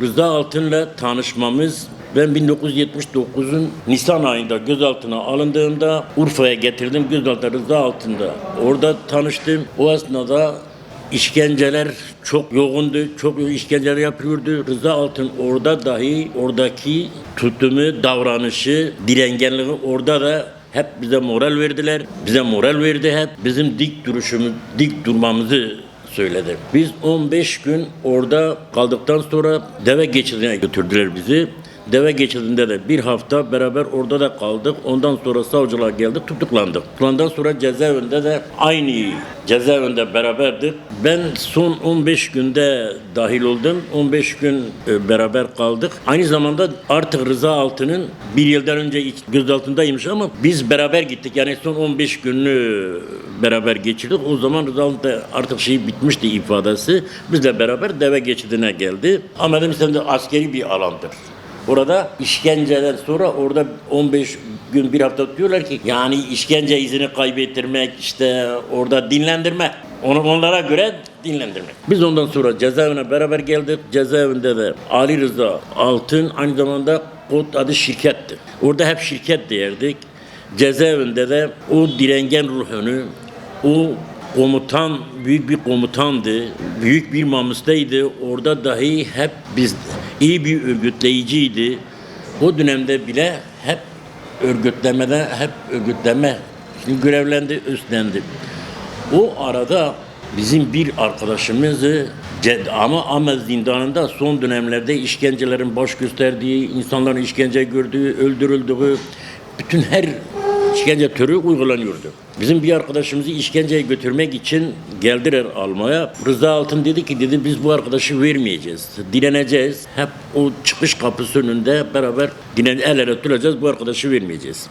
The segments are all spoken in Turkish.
Rıza Altın'la tanışmamız ben 1979'un Nisan ayında gözaltına alındığımda Urfa'ya getirdim gözaltına Rıza Altın'da. Orada tanıştım. O esnada işkenceler çok yoğundu. Çok işkenceler yapıyordu. Rıza Altın orada dahi oradaki tutumu, davranışı, direngenliği orada da hep bize moral verdiler. Bize moral verdi hep. Bizim dik duruşumuz, dik durmamızı söyledi. Biz 15 gün orada kaldıktan sonra deve geçidine götürdüler bizi. Deve geçidinde de bir hafta beraber orada da kaldık. Ondan sonra savcılığa geldik, tutuklandık. Tutuklandıktan sonra cezaevinde de aynı cezaevinde beraberdik. Ben son 15 günde dahil oldum. 15 gün e, beraber kaldık. Aynı zamanda artık Rıza Altı'nın bir yıldan önce gözaltındaymış ama biz beraber gittik. Yani son 15 günü beraber geçirdik. O zaman Rıza Altı da artık şey bitmişti ifadesi. Bizle beraber deve geçidine geldi. Ama dedim sen de askeri bir alandır. Orada işkenceden sonra orada 15 gün bir hafta diyorlar ki yani işkence izini kaybettirmek işte orada dinlendirme. Onu onlara göre dinlendirmek. Biz ondan sonra cezaevine beraber geldik. Cezaevinde de Ali Rıza Altın aynı zamanda kod adı şirketti. Orada hep şirket derdik. Cezaevinde de o direngen ruhunu, o komutan büyük bir komutandı. Büyük bir mamustaydı. Orada dahi hep biz iyi bir örgütleyiciydi. O dönemde bile hep örgütlemede hep örgütleme şimdi görevlendi, üstlendi. O arada bizim bir arkadaşımızı ama Amel zindanında son dönemlerde işkencelerin baş gösterdiği, insanların işkence gördüğü, öldürüldüğü, bütün her işkence türü uygulanıyordu. Bizim bir arkadaşımızı işkenceye götürmek için geldiler almaya. Rıza Altın dedi ki dedi biz bu arkadaşı vermeyeceğiz. Direneceğiz. Hep o çıkış kapısı önünde beraber dinen el ele tutacağız bu arkadaşı vermeyeceğiz.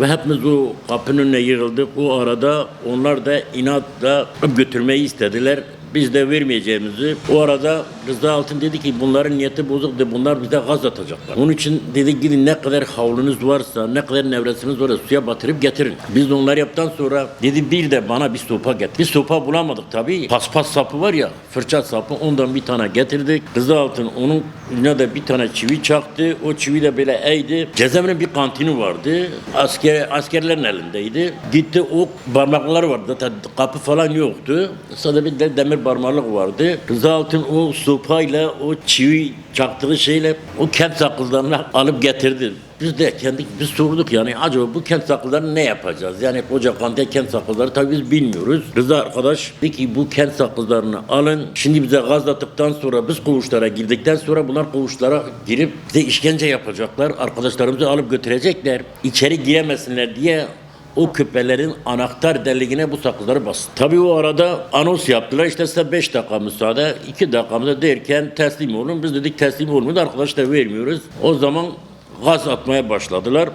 Ve hepimiz o kapının önüne yığıldık. O arada onlar da inatla götürmeyi istediler. Biz de vermeyeceğimizi. O arada Rıza Altın dedi ki bunların niyeti bozuk de bunlar bize gaz atacaklar. Onun için dedi gidin ne kadar havlunuz varsa, ne kadar nevresiniz varsa suya batırıp getirin. Biz onları yaptıktan sonra dedi bir de bana bir sopa getir. Bir sopa bulamadık tabii. Paspas sapı var ya, fırça sapı ondan bir tane getirdik. Rıza Altın onun önüne de bir tane çivi çaktı. O çivi de böyle eğdi. Cezaevinin bir kantini vardı. Asker, askerlerin elindeydi. Gitti o parmakları vardı. Zaten kapı falan yoktu. Sadece bir de demir parmaklık vardı. Rıza Altın o sopayla o çivi çaktığı şeyle o kent sakızlarını alıp getirdi. Biz de kendi biz sorduk yani acaba bu kent sakızlarını ne yapacağız? Yani koca kante kent sakızları tabii biz bilmiyoruz. Rıza arkadaş dedi ki bu kent sakızlarını alın. Şimdi bize gazladıktan sonra biz koğuşlara girdikten sonra bunlar koğuşlara girip bize işkence yapacaklar. Arkadaşlarımızı alıp götürecekler. İçeri giremesinler diye o küpelerin anahtar deliğine bu sakızları bastı. Tabii o arada anons yaptılar. İşte size 5 dakika müsaade, 2 dakika müsaade derken teslim olun. Biz dedik teslim olmuyor. Arkadaş da vermiyoruz. O zaman gaz atmaya başladılar.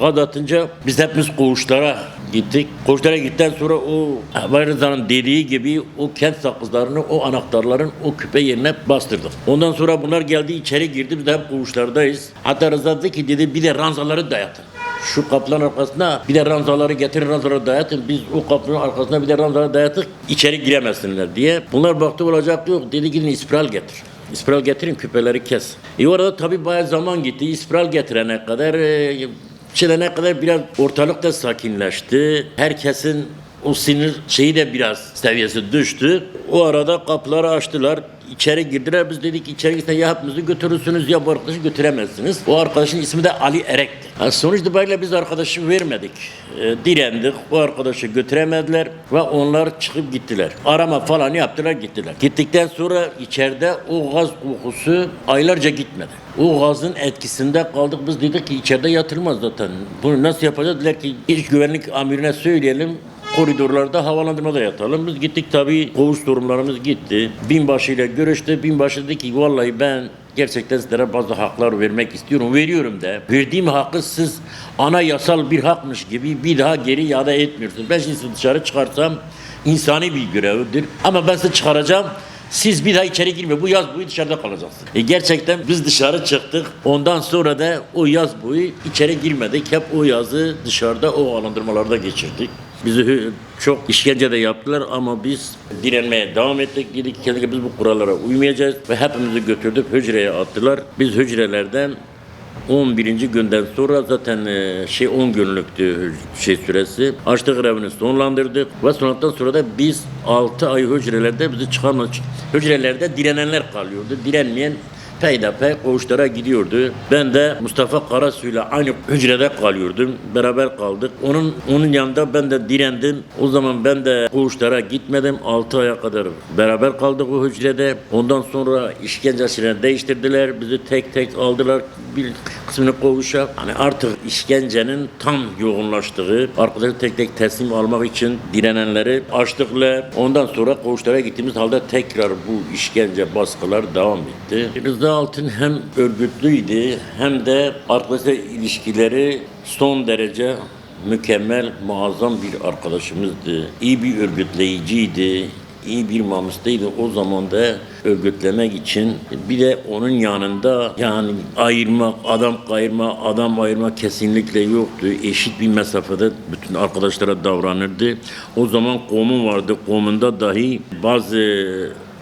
Gaz atınca biz hepimiz koğuşlara gittik. Koğuşlara gittikten sonra o Bayrıza'nın dediği gibi o kent sakızlarını, o anahtarların o küpe yerine bastırdık. Ondan sonra bunlar geldi içeri girdi. Biz de hep koğuşlardayız. Hatta Rıza dedi ki dedi bir de ranzaları dayatın. Şu kapıların arkasına bir de ranzaları getirin ranzaları dayatın. Biz o kapının arkasına bir de ranzaları dayattık. içeri giremezsinler diye. Bunlar baktı olacak yok. Dedi gidin ispiral getir. İspiral getirin küpeleri kes. E orada tabii bayağı zaman gitti. İspiral getirene kadar e, çilene kadar biraz ortalık da sakinleşti. Herkesin o sinir şeyi de biraz seviyesi düştü. O arada kapıları açtılar. İçeri girdiler. Biz dedik içeri gitsen ya hepimizi götürürsünüz ya bu arkadaşı götüremezsiniz. O arkadaşın ismi de Ali Erek'ti. Yani sonuç itibariyle biz arkadaşı vermedik. E, direndik. O arkadaşı götüremediler ve onlar çıkıp gittiler. Arama falan yaptılar gittiler. Gittikten sonra içeride o gaz kokusu aylarca gitmedi. O gazın etkisinde kaldık. Biz dedik ki içeride yatılmaz zaten. Bunu nasıl yapacağız? Dediler ki iç güvenlik amirine söyleyelim koridorlarda havalandırmada yatalım. Biz gittik tabii koğuş durumlarımız gitti. Binbaşı ile görüştü. Binbaşı dedi ki vallahi ben gerçekten sizlere bazı haklar vermek istiyorum. Veriyorum da. Verdiğim hakkı siz ana yasal bir hakmış gibi bir daha geri iade etmiyorsunuz. Ben şimdi dışarı çıkarsam insani bir görevdir. Ama ben sizi çıkaracağım. Siz bir daha içeri girme. Bu yaz boyu dışarıda kalacaksınız. E gerçekten biz dışarı çıktık. Ondan sonra da o yaz boyu içeri girmedik. Hep o yazı dışarıda o alandırmalarda geçirdik. Bizi çok işkence de yaptılar ama biz direnmeye devam ettik. Dedik ki biz bu kurallara uymayacağız ve hepimizi götürdük hücreye attılar. Biz hücrelerden 11. günden sonra zaten e, şey 10 günlüktü şey süresi. Açlık grevini sonlandırdık ve sonradan sonra da biz 6 ay hücrelerde bizi çıkarma hücrelerde direnenler kalıyordu. Direnmeyen peyderpey koğuşlara gidiyordu. Ben de Mustafa Karasu'yla aynı hücrede kalıyordum. Beraber kaldık. Onun onun yanında ben de direndim. O zaman ben de koğuşlara gitmedim. 6 aya kadar beraber kaldık o hücrede. Ondan sonra işkencesine değiştirdiler. Bizi tek tek aldılar. Bir kısmını koğuşa. Hani artık işkencenin tam yoğunlaştığı, arkadaşlar tek tek teslim almak için direnenleri açtıkla ondan sonra koğuşlara gittiğimiz halde tekrar bu işkence baskılar devam etti. Rıza Altın hem örgütlüydü hem de arkadaşlar ilişkileri son derece mükemmel, muazzam bir arkadaşımızdı. İyi bir örgütleyiciydi iyi bir mamustaydı o zaman da örgütlemek için. Bir de onun yanında yani ayırmak, adam kayırma, adam ayırma kesinlikle yoktu. Eşit bir mesafede bütün arkadaşlara davranırdı. O zaman komun vardı. Komunda dahi bazı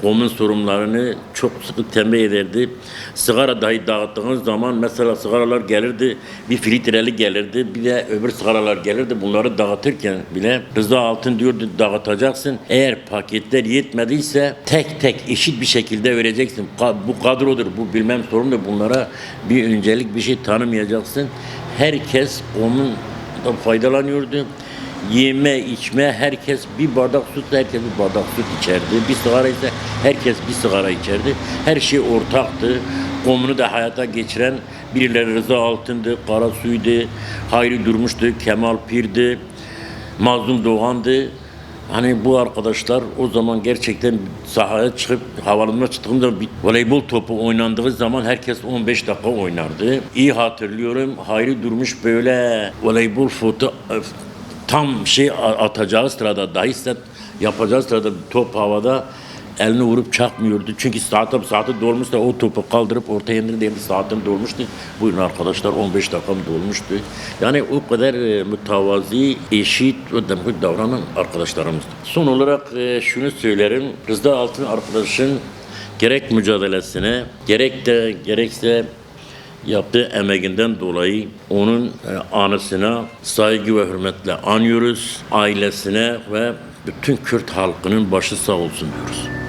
Komun sorunlarını çok sıkı tembih ederdi. Sigara dahi dağıttığınız zaman mesela sigaralar gelirdi, bir filtreli gelirdi, bir de öbür sigaralar gelirdi. Bunları dağıtırken bile Rıza Altın diyordu dağıtacaksın. Eğer paketler yetmediyse tek tek eşit bir şekilde vereceksin. Bu kadrodur, bu bilmem sorundur. Bunlara bir öncelik bir şey tanımayacaksın. Herkes onun faydalanıyordu. Yeme, içme, herkes bir bardak süt, herkes bir bardak süt içerdi. Bir sigara ise herkes bir sigara içerdi. Her şey ortaktı. Komunu da hayata geçiren birileri Rıza Altın'dı, Kara Suy'du, Hayri Durmuş'tu, Kemal Pir'di, Mazlum Doğan'dı. Hani bu arkadaşlar o zaman gerçekten sahaya çıkıp havalanma çıktığında bir voleybol topu oynandığı zaman herkes 15 dakika oynardı. İyi hatırlıyorum. Hayri Durmuş böyle voleybol foto tam şey atacağı sırada dahi yapacağı sırada top havada elini vurup çakmıyordu. Çünkü saatim saati dolmuştu. O topu kaldırıp ortaya indirdi. Saatim dolmuştu. Buyurun arkadaşlar 15 dakikam dolmuştu. Yani o kadar e, mütevazi, eşit ve demokratik davranan arkadaşlarımızdı. Son olarak e, şunu söylerim. Rıza Altın arkadaşın gerek mücadelesine, gerek de gerekse yaptığı emeğinden dolayı onun e, anısına saygı ve hürmetle anıyoruz. Ailesine ve bütün Kürt halkının başı sağ olsun diyoruz.